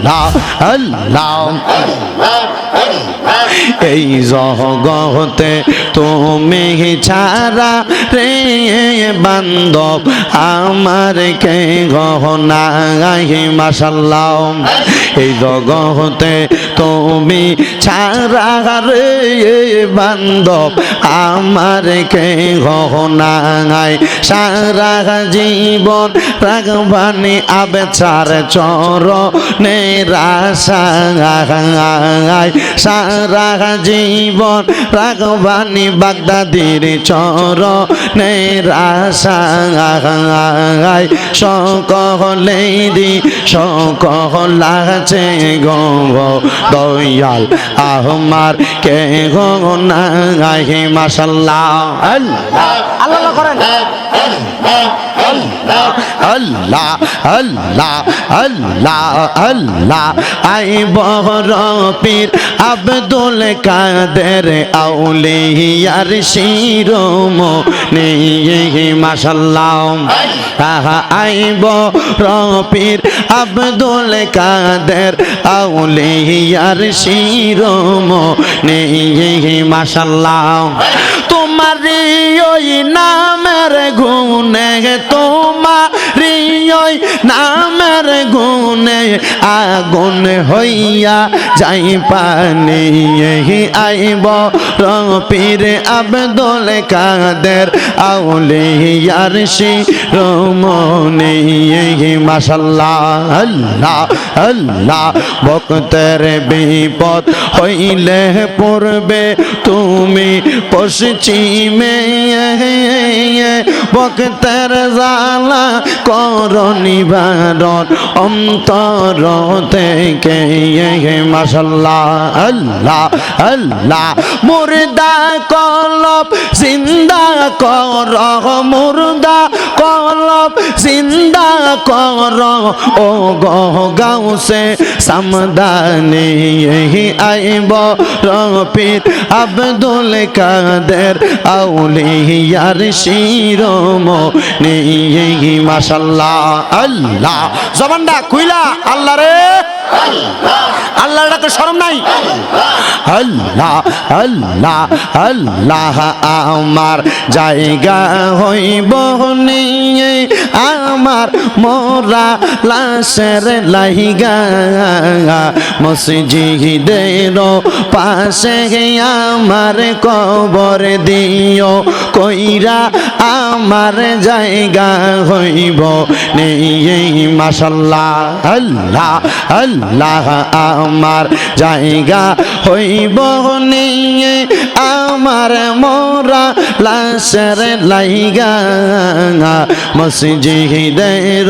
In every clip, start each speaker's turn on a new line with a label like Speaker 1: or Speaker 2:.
Speaker 1: আল্লাহ আল্লাহ এই জগতে তুমি ছাড়া রে বান্ধব, আমার কে গহনা মাসাল্লাহ এই জগতে তুমি ছাড়া রে বান্ধব, আমার কে গহনায় সারা জীবন রাগবানি, আবেচার চর নেরাশায় সারা জীবন রাগবানি বাগদাদির চর নেরাশায় সকলেরি সকলাছে গঙ্গ দয়াল। আহমার কে গঙ্গাই মাসাল্লাহ আল্লাহ
Speaker 2: আল্লাহ করেন
Speaker 1: আল্লাহ আল্লাহ আল্লাহ আল্লাহ। আই বহর পীর আব্দুল কাদের আউলিয়ার শিরোম নেই মাশাল্লাহ। আহা, আই বহর পীর আব্দুল কাদের আউলিয়ার শিরোম নেই মাশাল্লাহ। তোমার ওই নামের গুনে তোমার ওই নামের গুনে আগুন হইয়া যাই পানি আইব রপীর আবদুল কাদের আউলিয়ার শিরোমণি মাশাল্লাহ, আল্লাহ আল্লাহ, ভক্তের বিপদ হইলে পড়বে তুমি পশ্চিমে ভক্তের জালা কর। নিবারণ অন্তর থেকে মাসাল্লাহ আল্লাহ আল্লাহ। মুর্দা কলব জিন্দা কর মুর্দা কলব জিন্দা কর। ও গহ গাউসে সামদানি আইব রফির আব্দুল কাদের আউলিয়ার শিরোম নেই মাশাল্লাহ আল্লাহ। জবানটা কুইলা আল্লাহ রে। আল্লাহ। ডাকে শরম নাই। আল্লাহ আল্লাহ আল্লাহ আমার জায়গা হইব নিয়ে, আমার মোরা লাশের লাইগা, মসজিদের পাশে আমার কবর দিও, কইরা আমার জায়গা হইব নেই মাসাল্লাহ আল্লাহ আল্লাহ আমার জায়গা হইব নিয়ে আমার মোরা লাশের লাইগা মসজিদের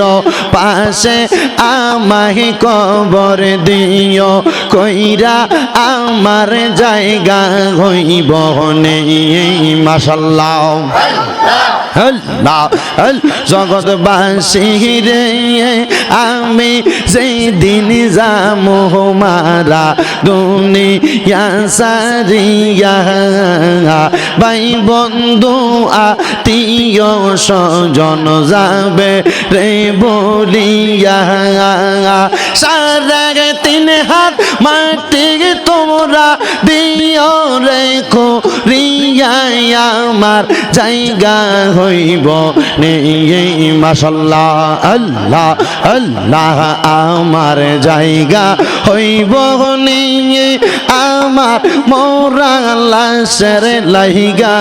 Speaker 1: পাশে আমাহি কবর দিও, কইরা আমার জায়গা হইব নেই মাসাল্লাহ আল জগৎবাসী রে আমি যেই দিন যামো মারা দুনিয়া সারিয়া। ভাই বন্ধু, আত্মীয় স্বজন যাবে রে বলিয়া। সারা তিন হাত মাটি তোমরা দিও আমার জায়গা হইব নেই। মাসাল্লাহ আল্লাহ আল্লাহ আমার জায়গা হইব আমার মোরা লাশের লাইগা,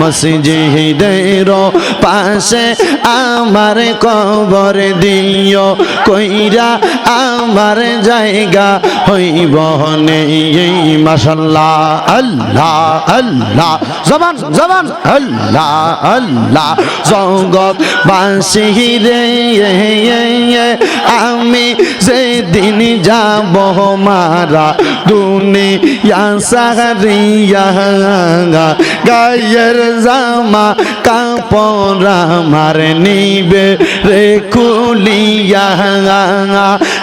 Speaker 1: মসজিদের পাশে আমার কবর দিও, কইরা আমার জায়গা হইব নেই মাসাল্লাহ আল্লাহ আল্লাহ, জবান জবান, আল্লাহ আল্লাহ জগৎ বাসি রে আমি যেদিন যাব মারা দুনিয়া সারিয়া গায়ের জামা কাপড় আমার নিবে রে কুলিয়া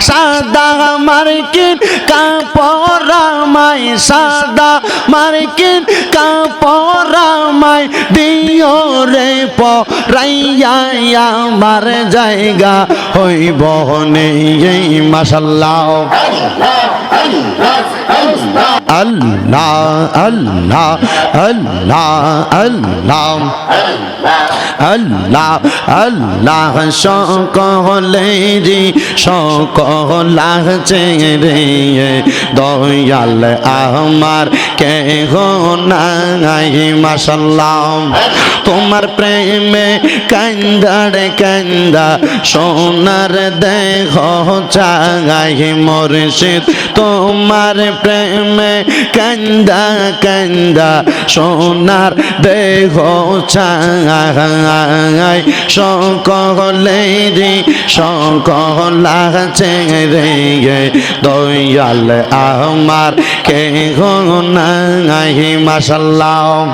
Speaker 1: সাদা মার্কিন কাপড় আমায়, সাদা মার্কিন কাপড় আমায় দিও রে পরাইয়া, আমার জায়গা হইব নেই মাস মাশাল্লাহ। আল্লাহ আল্লাহ আল্লাহ আল্লাহ। আল্লাহ আল্লাহ সকল রে দয়াল আমার কে নাই মাসাল্লাহ তোমার প্রেমে কান্দাড়ে কান্দা, সোনার দেহ চাগাই মরশিদ, তোমার প্রেমে কান্দা কান্দা সোনার দেহ চাগাই সকল আছে রে দয়াল আমার কে নাই মাসাল্লাহ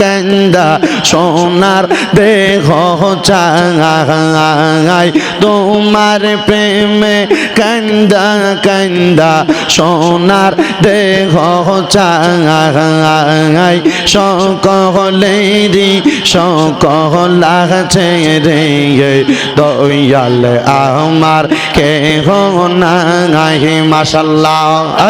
Speaker 1: কান্দা সোনার দেহ চাই তোমার প্রেমে কান্দা কান্দা সোনার দেহ চাই সকলেরি সকল আছে দয়াল আমার কে নাই মাসাল্লাহ